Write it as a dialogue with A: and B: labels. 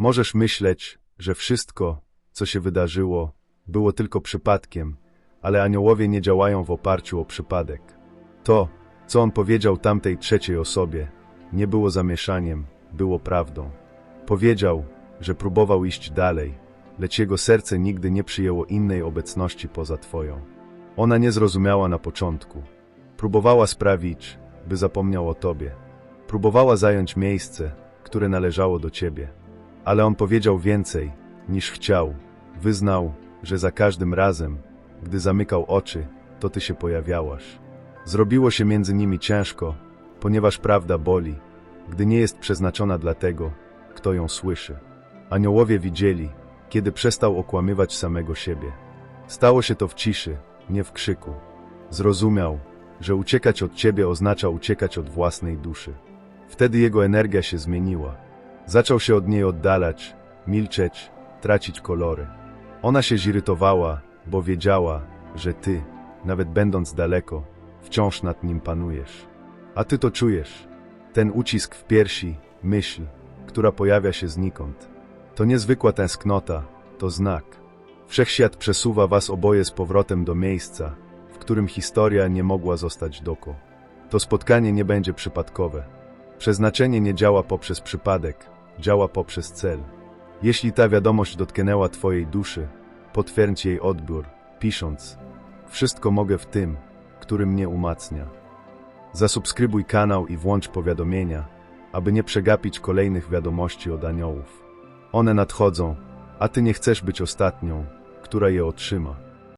A: Możesz myśleć, że wszystko, co się wydarzyło, było tylko przypadkiem, ale aniołowie nie działają w oparciu o przypadek. To, co on powiedział tamtej trzeciej osobie, nie było zamieszaniem, było prawdą. Powiedział, że próbował iść dalej, lecz jego serce nigdy nie przyjęło innej obecności poza Twoją. Ona nie zrozumiała na początku. Próbowała sprawić, by zapomniał o Tobie. Próbowała zająć miejsce, które należało do Ciebie. Ale on powiedział więcej, niż chciał. Wyznał, że za każdym razem, gdy zamykał oczy, to Ty się pojawiałaś. Zrobiło się między nimi ciężko, ponieważ prawda boli, gdy nie jest przeznaczona dla tego, kto ją słyszy. Aniołowie widzieli, kiedy przestał okłamywać samego siebie. Stało się to w ciszy, nie w krzyku. Zrozumiał, że uciekać od ciebie oznacza uciekać od własnej duszy. Wtedy jego energia się zmieniła. Zaczął się od niej oddalać, milczeć, tracić kolory. Ona się zirytowała, bo wiedziała, że ty, nawet będąc daleko, wciąż nad nim panujesz. A ty to czujesz. Ten ucisk w piersi, myśl, która pojawia się znikąd. To niezwykła tęsknota, to znak. Wszechświat przesuwa was oboje z powrotem do miejsca, w którym historia nie mogła zostać doko. To spotkanie nie będzie przypadkowe. Przeznaczenie nie działa poprzez przypadek, działa poprzez cel. Jeśli ta wiadomość dotknęła Twojej duszy, potwierdź jej odbiór, pisząc: Wszystko mogę w tym, który mnie umacnia. Zasubskrybuj kanał i włącz powiadomienia, aby nie przegapić kolejnych wiadomości od aniołów. One nadchodzą, a Ty nie chcesz być ostatnią, która je otrzyma.